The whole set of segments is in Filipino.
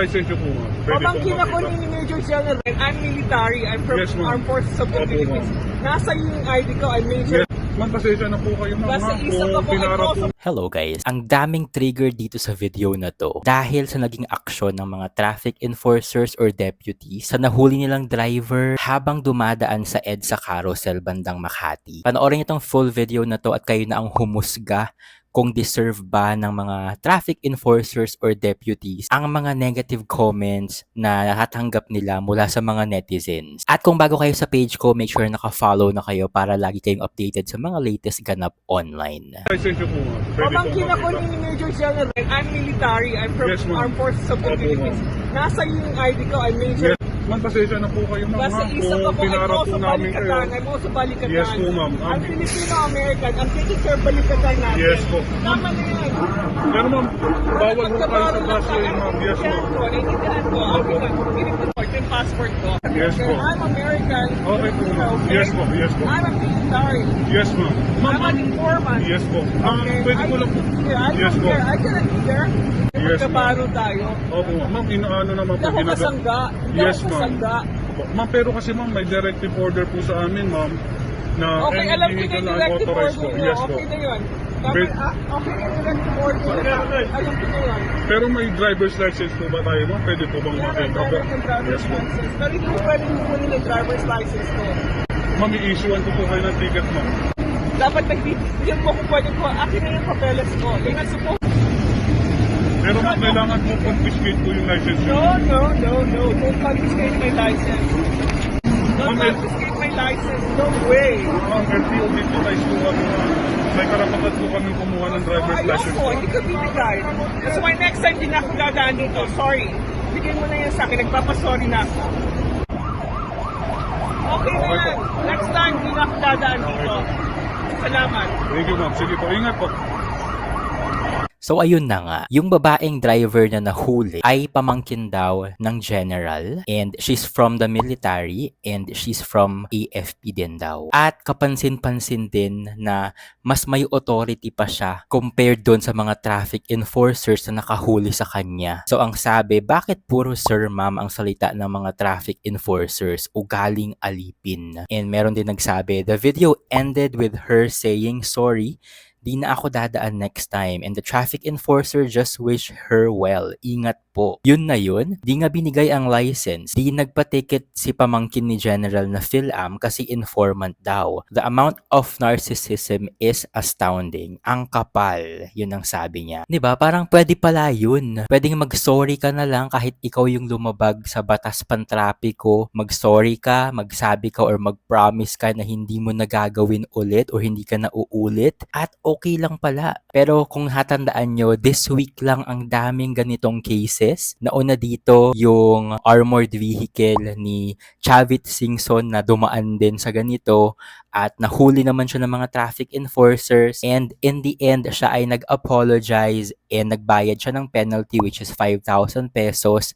Lisensya po ma'am. Pwede po Pamangkin ako makita. ni Major General. I'm military. I'm from Yes, ma'am. Armed Forces of the Opo, Philippines. Nasa yung ID ko. I'm Major. Yes. Ma'am, pasensya na po kayo ma'am. Basta ma'am. isa Kung pa po ay pinara also po Hello guys! Ang daming trigger dito sa video na to dahil sa naging aksyon ng mga traffic enforcers or deputies sa nahuli nilang driver habang dumadaan sa EDSA carousel bandang Makati. Panoorin niyo tong full video na to at kayo na ang humusga kung deserve ba ng mga traffic enforcers or deputies ang mga negative comments na natatanggap nila mula sa mga netizens. At kung bago kayo sa page ko, make sure naka-follow na kayo para lagi kayong updated sa mga latest ganap online. Pamangkin ako ni Major General. I'm military. I'm from Yes. Armed Forces of the Philippines. Nasa yung ID ko. I'm Major. Yes. Ma'am, pasensya na po kayo ma'am. Basta isa pa po ay po namin kayo. balikatan. I'm also balikatan. Yes po, ma'am. Um, Filipino-American. Care of balikatan natin. Yes po. Tama na yan. Pero ma'am, bawal po kayo sa Brazil ma'am. Yes ko, naiintindihan ko. Okay lang. Pinipassport yung passport ko. Yes po. I'm American. Okay po ma'am. Yes po, yes po. I'm a military. Yes ma'am. Ma'am, I'm an informant. Yes po. Ma'am, Okay, pwede ko lang po. Yes po. I cannot be there. Yes, Magkabaro tayo. Opo ma'am. Ma'am, inaano naman Hindi po ako ginaga- kasangga. Hindi Yes, ako ma'am. kasangga. Opo. Ma'am, pero kasi ma'am, may directive order po sa amin ma'am na Okay, alam ko na yung directive unauthorized order mo. Yes po. Okay na yun. Dapat, But- ah, okay na yung directive order. Alam ko na yun. Pero may driver's license po ba tayo ma'am? Pwede po bang Meron driver's Yes po. license. Pero hindi ko pwede kukunin yung driver's license ko. Ma'am, i-issuean ko po kayo ng ticket ma'am. Dapat nagbibigyan mo kung pwede ko. Akin na yung papeles ko. Yun ang suppose. Pero ma'am, kailangan po confiscate po yung license No, no, no, no. Don't confiscate my license. Don't confiscate my license. No way. Ma'am, LTO dito po kami ma'am. May karapatan po kami kumuha ng driver's license Ayoko, hindi ko binigay. That's why next time di na ako dadaan dito. Sorry. Bigyan mo na yan sa akin. Nagpapasorry na ako. Okay na yan. Next time di na ako dadaan dito. Salamat. Thank you ma'am. Sige po, ingat po. So ayun na nga, yung babaeng driver na nahuli ay pamangkin daw ng general and she's from the military and she's from AFP din daw. At kapansin-pansin din na mas may authority pa siya compared doon sa mga traffic enforcers na nakahuli sa kanya. So ang sabi, bakit puro sir ma'am ang salita ng mga traffic enforcers o galing alipin? And meron din nagsabi, the video ended with her saying sorry di na ako dadaan next time and the traffic enforcer just wish her well. Ingat po. Yun na yun, di nga binigay ang license. Di nagpa-ticket si pamangkin ni General na PhilAm kasi informant daw. The amount of narcissism is astounding. Ang kapal, yun ang sabi niya. ba Parang pwede pala yun. Pwedeng mag-sorry ka na lang kahit ikaw yung lumabag sa batas pantrapiko. Mag-sorry ka, magsabi ka or mag-promise ka na hindi mo nagagawin ulit or hindi ka na uulit. At okay lang pala. Pero kung hatandaan nyo, this week lang ang daming ganitong cases. Nauna dito yung armored vehicle ni Chavit Singson na dumaan din sa ganito at nahuli naman siya ng mga traffic enforcers and in the end siya ay nag-apologize and nagbayad siya ng penalty which is 5,000 pesos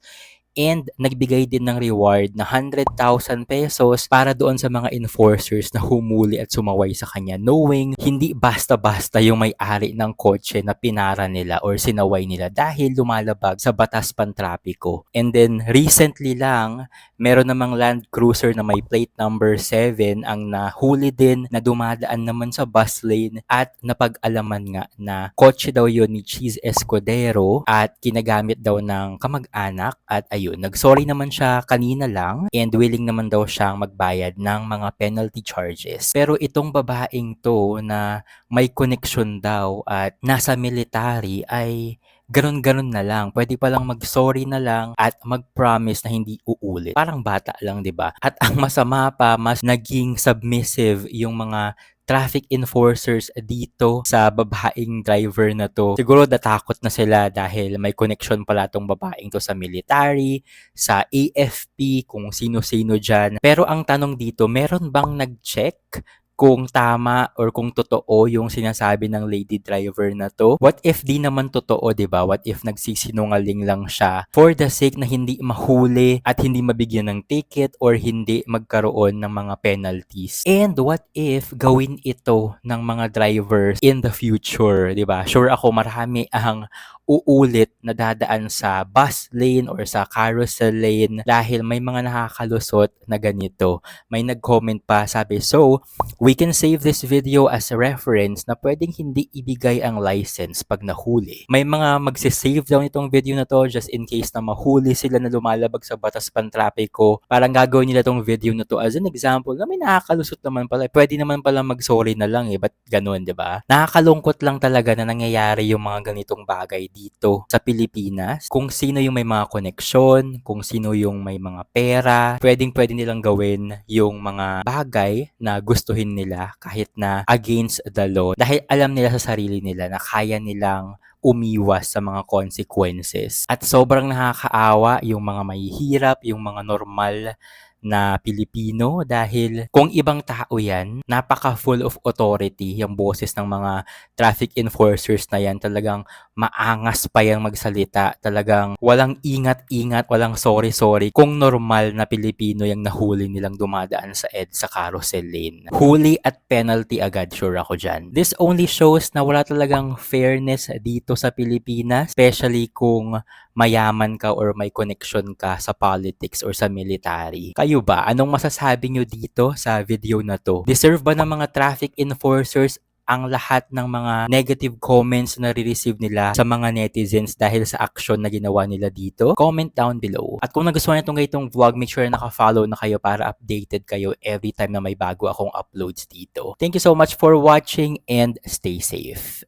and nagbigay din ng reward na 100,000 pesos para doon sa mga enforcers na humuli at sumaway sa kanya knowing hindi basta-basta yung may-ari ng kotse na pinara nila or sinaway nila dahil lumalabag sa batas pantrapiko. And then recently lang, meron namang Land Cruiser na may plate number 7 ang nahuli din na dumadaan naman sa bus lane at napag-alaman nga na kotse daw yun ni Cheese Escudero at ginagamit daw ng kamag-anak at ayun, nagsorry naman siya kanina lang and willing naman daw siyang magbayad ng mga penalty charges. Pero itong babaeng to na may connection daw at nasa military ay ganun-ganun na lang. Pwede pa lang mag-sorry na lang at mag-promise na hindi uulit. Parang bata lang, 'di ba? At ang masama pa, mas naging submissive yung mga traffic enforcers dito sa babaeng driver na to. Siguro natakot na sila dahil may connection pala tong babaeng to sa military, sa AFP, kung sino-sino dyan. Pero ang tanong dito, meron bang nag-check kung tama or kung totoo yung sinasabi ng lady driver na to. What if di naman totoo, 'di ba? What if nagsisinungaling lang siya for the sake na hindi mahuli at hindi mabigyan ng ticket or hindi magkaroon ng mga penalties? And what if gawin ito ng mga drivers in the future, 'di ba? Sure ako marami ang uulit na dadaan sa bus lane or sa carousel lane dahil may mga nakakalusot na ganito. May nag-comment pa sabi, so we can save this video as a reference na pwedeng hindi ibigay ang license pag nahuli. May mga magsisave daw nitong video na to just in case na mahuli sila na lumalabag sa batas pantrapiko. Parang gagawin nila tong video na to as an example na may nakakalusot naman pala. Pwede naman pala mag-sorry na lang eh. Ba't ganun, di ba? Nakakalungkot lang talaga na nangyayari yung mga ganitong bagay dito sa Pilipinas. Kung sino yung may mga koneksyon, kung sino yung may mga pera, pwedeng pwede nilang gawin yung mga bagay na gustuhin nila kahit na against the law. Dahil alam nila sa sarili nila na kaya nilang umiwas sa mga consequences. At sobrang nakakaawa yung mga mahihirap, yung mga normal na Pilipino dahil kung ibang tao yan, napaka full of authority yung boses ng mga traffic enforcers na yan. Talagang maangas pa yung magsalita. Talagang walang ingat-ingat, walang sorry-sorry. Kung normal na Pilipino yung nahuli nilang dumadaan sa ED sa carousel lane. Huli at penalty agad, sure ako dyan. This only shows na wala talagang fairness dito sa Pilipinas, especially kung mayaman ka or may connection ka sa politics or sa military. Kayo ba? Anong masasabi nyo dito sa video na to? Deserve ba ng mga traffic enforcers ang lahat ng mga negative comments na re-receive nila sa mga netizens dahil sa action na ginawa nila dito? Comment down below. At kung nagustuhan nyo itong vlog, make sure na naka-follow na kayo para updated kayo every time na may bago akong uploads dito. Thank you so much for watching and stay safe.